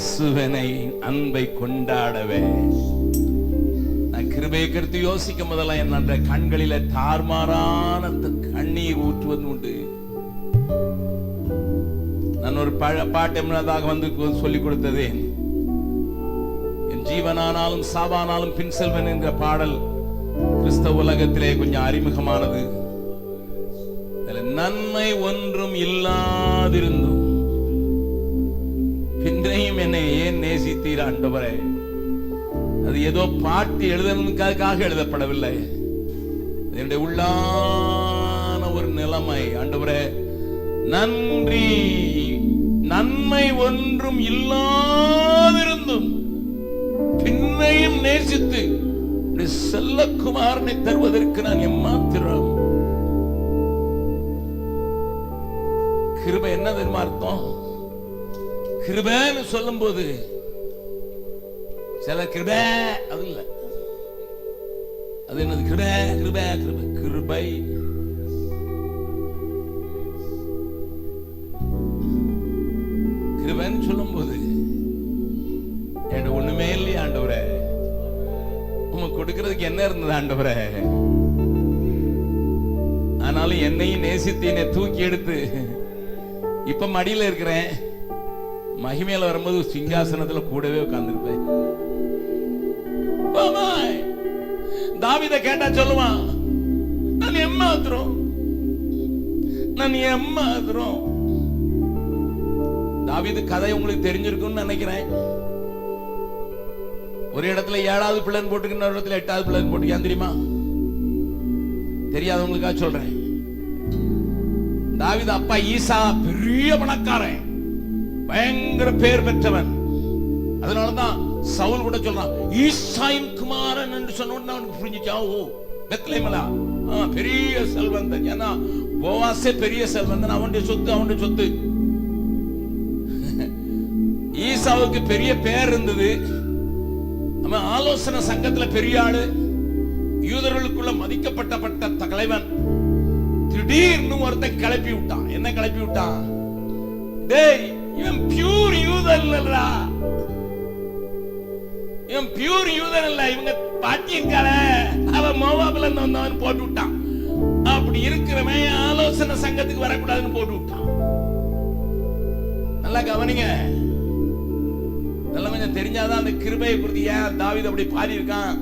இயேசுவனை அன்பை கொண்டாடவே. நான் கிருபை கருத்து யோசிக்கும் போதெல்லாம் என்னன்ற கண்களில தார்மாரான கண்ணீர் ஊற்றுவது உண்டு. நான் ஒரு பழ பாட்டு முன்னதாக வந்து சொல்லிக் கொடுத்ததே. என் ஜீவனானாலும் சாவானாலும் பின் செல்வன் என்ற பாடல் கிறிஸ்தவ உலகத்திலே கொஞ்சம் அறிமுகமானது. நன்மை ஒன்றும் இல்லாதிருந்தும் என்னை ஏன் நேசித்தீர் ஆண்டவரே? அது ஏதோ பாட்டு எழுதணுக்காக எழுதப்படவில்லை. என்னுடைய உள்ளான ஒரு நிலைமை. ஆண்டவரே நன்றி. நன்மை ஒன்றும் இல்லாதிருந்தும் பின்னையும் நேசித்து செல்லக்குமாரனை தருவதற்கு நான் எம்மாத்திரம்? கிருபை என்ன தெரியுமா அர்த்தம்? கிருபைன்னு சொல்லும்போது சில கிருபை அது இல்ல. அது என்னது? கிருபை கிருபை கிருபை. கிருபை. சொல்லும் சொல்லும்போது என்கிட்ட ஒண்ணுமே இல்லையா ஆண்டவரே. உமக்கு கொடுக்கறதுக்கு என்ன இருந்தது ஆண்டவரே? ஆனாலும் என்னையும் நேசித்து என்னை தூக்கி எடுத்து இப்ப மடியில இருக்கிறேன். மகிமையில வரும்போது சிங்காசனத்துல கூடவே உட்கார்ந்துருப்பேன். தாவித கேட்டா சொல்லுவான் நான் எம்மாத்திரம் நான் எம்மாத்திரம் தாவிது கதை உங்களுக்கு தெரிஞ்சிருக்கும்னு நினைக்கிறேன். ஒரு இடத்துல ஏழாவது பிள்ளைன்னு போட்டுக்கு இன்னொரு இடத்துல எட்டாவது பிள்ளைன்னு போட்டுக்கு தெரியுமா? தெரியாதவங்களுக்காக சொல்றேன். தாவித அப்பா ஈசா பெரிய பணக்காரன். பயங்கர பேர் பெற்றவன். அதனாலதான் சவுல் கூட சொல்றான் ஈசாயின் குமாரன் என்று சொன்ன உடனே அவனுக்கு புரிஞ்சுச்சா ஓ பெத்லேமலா? ஆ, பெரிய செல்வந்தன். ஏன்னா போவாசே பெரிய செல்வந்தன். அவனுடைய சொத்து அவனுடைய சொத்து. ஈசாவுக்கு பெரிய பேர் இருந்தது. அவன் ஆலோசனை சங்கத்துல பெரிய ஆளு யூதர்களுக்குள்ள மதிக்கப்பட்டப்பட்ட தலைவன். திடீர்னு ஒருத்தன் கிளப்பி விட்டான். என்ன கிளப்பி விட்டான்? டேய் இவன் பியூர் யூதன் இல்லடா இவன் பியூர் யூதன் இல்ல இவங்க பாட்டி இருக்காள அவ மோவாபில இருந்து வந்தவன் போட்டு விட்டான். அப்படி இருக்கிறவன் ஆலோசனை சங்கத்துக்கு வரக்கூடாதுன்னு போட்டு விட்டான். நல்லா கவனிங்க. நல்லா கொஞ்சம் தெரிஞ்சாதான் அந்த கிருபையை குறித்து ஏன் தாவித அப்படி பாடி இருக்கான்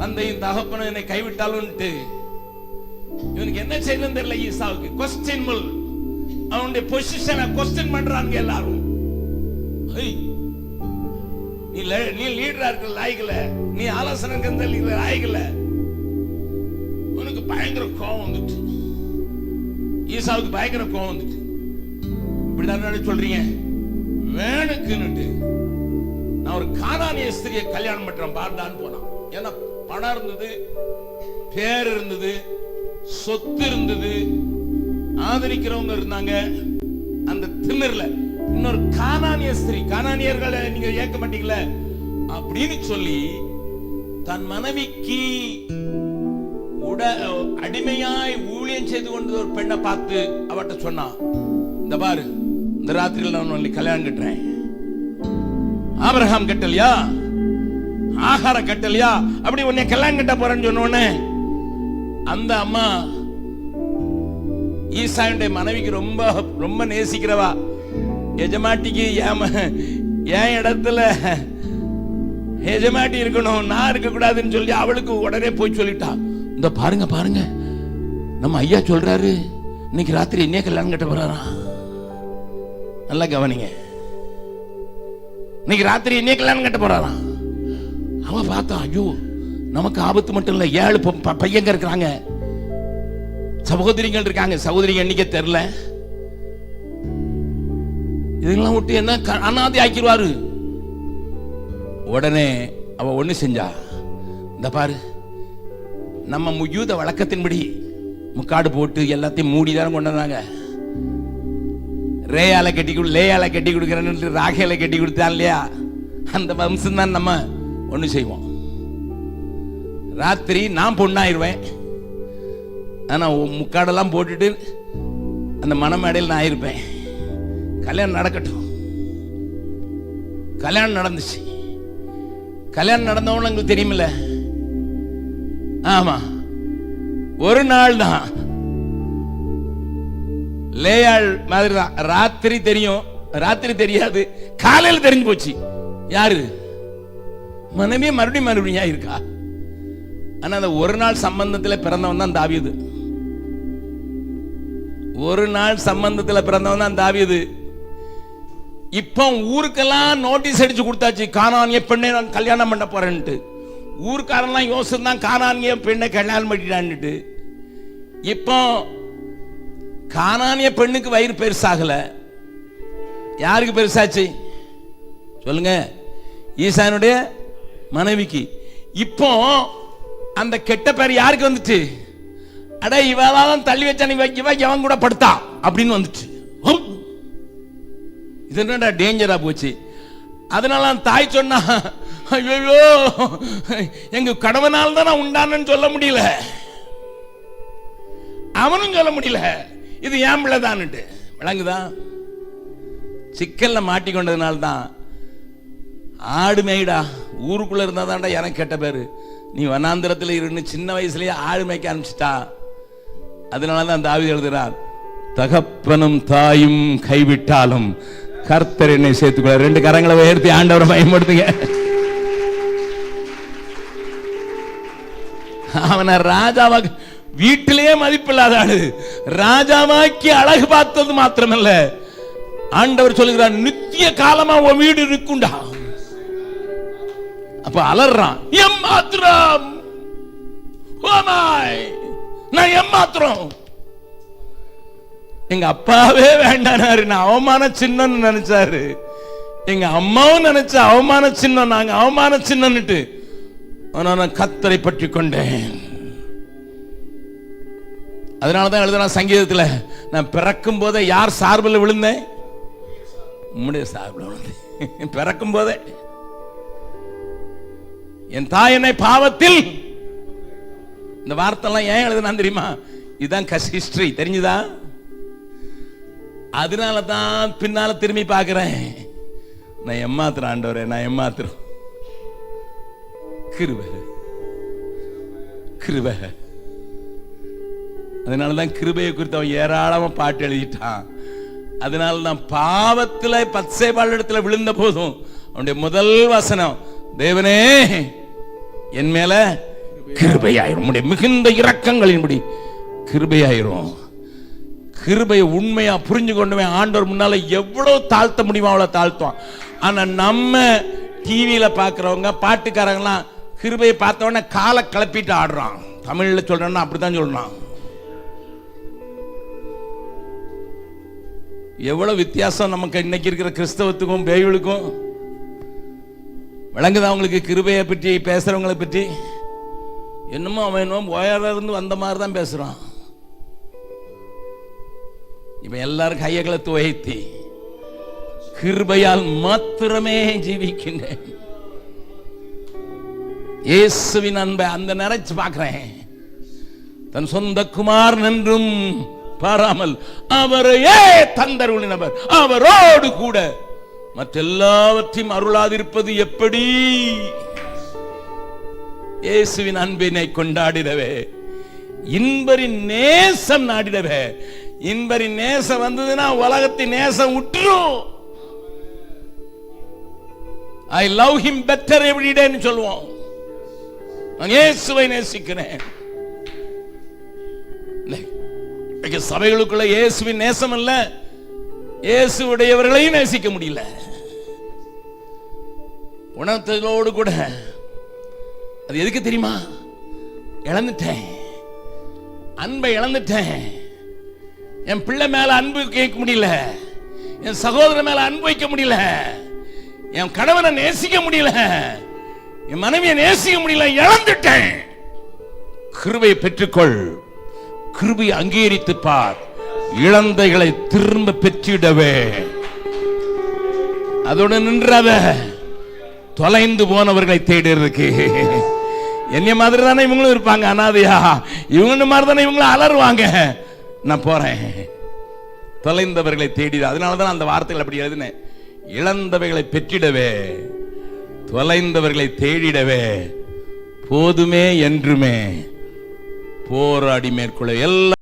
தந்தையும் தகப்பனும் என்னை கைவிட்டாலும்ட்டு இவனுக்கு என்ன செய்யணும் தெரியல ஈசாவுக்கு. கொஸ்டின் முல் அவனுடைய பொசிஷனை கொஸ்டின் பண்றாங்க எல்லாரும். நீ நீ லீடரா இருக்க லாய்க்கல நீ ஆலோசனை இருக்கிற லாய்க்கல உனக்கு பயங்கர கோவம் வந்துட்டு. ஈசாவுக்கு பயங்கர கோவம் வந்துட்டு. இப்படிதான் சொல்றீங்க. வேணுக்குன்னுட்டு நான் ஒரு காணானிய ஸ்திரியை கல்யாணம் பண்றேன் பார்டான்னு போனான். ஏன்னா பணம் இருந்தது பேர் இருந்தது சொத்து இருந்தது ஆதரிக்கிறவங்க இருந்தாங்க. அந்த திமிர்ல இன்னொரு கானானிய ஸ்திரீ கானானியர்களை நீங்க ஏற்க மாட்டீங்களே அப்படின்னு சொல்லி தன் மனைவிக்கு உட அடிமையாய் ஊழியம் செய்து கொண்டு ஒரு பெண்ணை பார்த்து அவட்ட சொன்னான் இந்த பாரு இந்த ராத்திரியில் நான் உன்னை கல்யாணம் கட்டுறேன். ஆபிரகாம் கட்டலையா? ஆகார கட்டலையா? அப்படி உன்னை கல்யாணம் கட்ட போறேன்னு சொன்ன அந்த அம்மா ஈசாயுடைய மனைவிக்கு ரொம்ப ரொம்ப நேசிக்கிறவா. எஜமாட்டிக்கு ஏம என் இடத்துல எஜமாட்டி இருக்கணும்? நான் இருக்க கூடாதுன்னு சொல்லி அவளுக்கு உடனே போய் சொல்லிட்டா. இந்த பாருங்க பாருங்க. நம்ம ஐயா சொல்றாரு இன்னைக்கு ராத்திரி என்ன கல்யாணம் கட்ட போறாராம் நல்லா கவனிங்க. இன்னைக்கு ராத்திரி என்ன கல்யாணம் கட்ட போறாராம் அவன் பார்த்தா ஐயோ நமக்கு ஆபத்து மட்டும் இல்லை. ஏழு ப- ப- பையங்க இருக்கிறாங்க. சகோதரிகள் இருக்காங்க. சகோதரிங்க எண்ணிக்கை தெரியல. இதெல்லாம் விட்டு என்ன க- ஆக்கிடுவாரு. உடனே அவ ஒண்ணு செஞ்சா இந்த பாரு நம்ம முயூத வழக்கத்தின்படி முக்காடு போட்டு எல்லாத்தையும் மூடி தானே கொண்டு வந்தாங்க. ரேயால கட்டி கொடு லேயால கட்டி கொடுக்குறேன்னு ராகையில கட்டி கொடுத்தான் இல்லையா? அந்த வம்சம் தான் நம்ம ஒன்று செய்வோம். ராத்திரி நான் பொண்ணாயிருவேன். ஆனா முக்காடெல்லாம் போட்டுட்டு அந்த மனமேடையில் நான் இருப்பேன் கல்யாணம் நடக்கட்டும். கல்யாணம் நடந்துச்சு. கல்யாணம் நடந்தவங்களும் எங்களுக்கு தெரியுமில்ல. ஆமா. ஒரு நாள் தான். லேயாள் மாதிரி தான். ராத்திரி தெரியும். ராத்திரி தெரியாது. காலையில் தெரிஞ்சு போச்சு. யாரு? மனமே மறுபடியும் மறுபடியும் இருக்கா ஆனா அந்த ஒரு நாள் சம்பந்தத்துல பிறந்தவன் தான் தாவியது. ஒரு நாள் சம்பந்தத்தில் பிறந்தவன் தான் தாவியது. இப்போ ஊருக்கெல்லாம் நோட்டீஸ் அடிச்சு கொடுத்தாச்சு. காணானிய பெண்ணை நான் கல்யாணம் பண்ண போறேன்ட்டு ஊருக்காரெல்லாம் யோசனை தான் காணானிய பெண்ணை கல்யாணம் பண்ணிட்டான்னுட்டு. இப்போ காணானிய பெண்ணுக்கு வயிறு பெருசாகல. யாருக்கு பெருசாச்சு? சொல்லுங்க. ஈசானுடைய மனைவிக்கு. இப்போ அந்த கெட்ட பேர் யாருக்கு வந்துச்சு? அட இவதான் தள்ளி வச்சான் இவ எவன் கூட படுத்தா? அப்படின்னு வந்துச்சு. இது என்னடா டேஞ்சரா போச்சு? அதனால தாய் சொன்னா ஐயோ எங்க கடவனால் தான் நான் உண்டானன்னு சொல்ல முடியல. அவனும் சொல்ல முடியல. இது ஏன் பிள்ளைதான்ட்டு விளங்குதான் சிக்கல்ல மாட்டிக்கொண்டதுனால தான் ஆடு மேய்டா ஊருக்குள்ள இருந்தா தான்டா எனக்கு கெட்ட பேரு. நீ வனாந்திரத்தில் இருந்து சின்ன வயசுலயே ஆடு மேய்க்க ஆரம்பிச்சிட்டா. அதனால தான் தாவி எழுதுகிறார் தகப்பனும் தாயும் கைவிட்டாலும் கர்த்தர் என்னை சேர்த்துக்கொள்ள ரெண்டு கரங்களை உயர்த்தி ஆண்டவரை பயன்படுத்துங்க. அவனை ராஜாவாக வீட்டிலேயே மதிப்பில்லாத ஆளு. ராஜாவாக்கி அழகு பார்த்தது மாத்திரமல்ல. ஆண்டவர் சொல்லுகிறார் நித்திய காலமா உன் வீடு இருக்குண்டா. அப்ப அலறான் எம்மாத்திரம்? ஓமாய்! நான் ஏமாத்துறோம். எங்க அப்பாவே வேண்டானாரு. நான் அவமான சின்னன்னு நினைச்சாரு. எங்க அம்மாவும் நினைச்ச அவமான சின்னம் நாங்க அவமான சின்னன்னுட்டு ஆனா நான் கத்தரை பற்றி கொண்டேன். அதனாலதான் எழுதுனா சங்கீதத்துல நான் பிறக்கும் போதே யார் சார்பில் விழுந்தேன்? உம்முடைய சார்பில் விழுந்தேன். பிறக்கும் போதே என் தாய் என்னை பாவத்தில் இந்த வார்த்தைலாம் ஏன் எழுதுனா தெரியுமா? இதுதான் கஸ் ஹிஸ்டரி தெரிஞ்சுதா? அதனால தான் பின்னால திரும்பி பார்க்குறேன். நான் எம்மாத்திரம் ஆண்டவரே நான் எம்மாத்திரம் கிருப. கிருப. அதனால தான் கிருபையை குறித்து அவன் ஏராளமாக பாட்டு எழுதிட்டான். அதனால தான் பாவத்தில் பச்சை பாலிடத்தில் விழுந்த போதும் அவனுடைய முதல் வசனம் தேவனே என் மேலே கிருபையாயிரும். உடைய மிகுந்த இரக்கங்களின்படி கிருபையாயிரும். கிருபையை உண்மையா புரிஞ்சு கொண்டுவன் ஆண்டவர் முன்னால எவ்வளவு தாழ்த்த முடியுமோ அவ்வளவு தாழ்த்துவான். ஆனா நம்ம டிவியில பாக்குறவங்க பாட்டுக்காரங்களாம் கிருபையை பார்த்த உடனே காலை கிளப்பிட்டு ஆடுறான். தமிழ்ல சொல்றேன்னா அப்படித்தான் சொல்றான். எவ்வளவு வித்தியாசம் நமக்கு இன்னைக்கு இருக்கிற கிறிஸ்தவத்துக்கும் பேய்களுக்கும். விளங்குதா உங்களுக்கு கிருபையை பற்றி பேசுறவங்களை பற்றி? என்னமோ அவன் என்னமோ ஓயார இருந்து வந்த மாதிரி தான் பேசுறான். இவன் எல்லாரும் கையகளை துவைத்தி கிருபையால் மாத்திரமே ஜீவிக்கின்றேன். இயேசுவின் அன்பை அந்த நிறைச்சு பார்க்கிறேன். தன் சொந்த குமார் நின்றும் பாராமல் அவரையே தந்தருளினவர் அவரோடு கூட மற்றெல்லாவற்றையும் அருளாதிருப்பது எப்படி? இயேசுவின் அன்பினை கொண்டாடிடவே. இன்பரின் நேசம் நாடிடவே. இன்பரின் நேசம் வந்ததுன்னா உலகத்தின் நேசம் விட்டுரும் ஐ லவ் ஹிம் பெட்டர் எவ்ரிடேன்னு சொல்லுவோம். நான் இயேசுவை நேசிக்கிறேன். சபைகளுக்குள்ள இயேசுவின் நேசம் இல்ல இயேசுடையவர்களையும் நேசிக்க முடியல. உணர்த்தலோடு கூட அது எதுக்கு தெரியுமா? இழந்துட்டேன். அன்பை இழந்துட்டேன். என் பிள்ளை மேல அன்பு கேட்க முடியல. என் சகோதரன் மேல அன்பு வைக்க முடியல. என் கணவனை நேசிக்க முடியல. என் மனைவியை நேசிக்க முடியல. இழந்துட்டேன். கிருபையை பெற்றுக்கொள். கிருபையை அங்கீகரித்து பார் இழந்தைகளை திரும்ப பெற்றிடவே. அதோடு நின்றாத தொலைந்து போனவர்களை தேடுறதுக்கு என்னைய மாதிரி தானே இவங்களும் இருப்பாங்க அனாதையா? இவங்க மாதிரி தானே இவங்களும் அலறுவாங்க. நான் போறேன். தொலைந்தவர்களை தேடி அதனால தான் அந்த வார்த்தைகள் அப்படி எழுதினேன் இழந்தவைகளை பெற்றிடவே. தொலைந்தவர்களை தேடிடவே. போதுமே என்றுமே. போராடி மேற்கொள்ள. எல்லா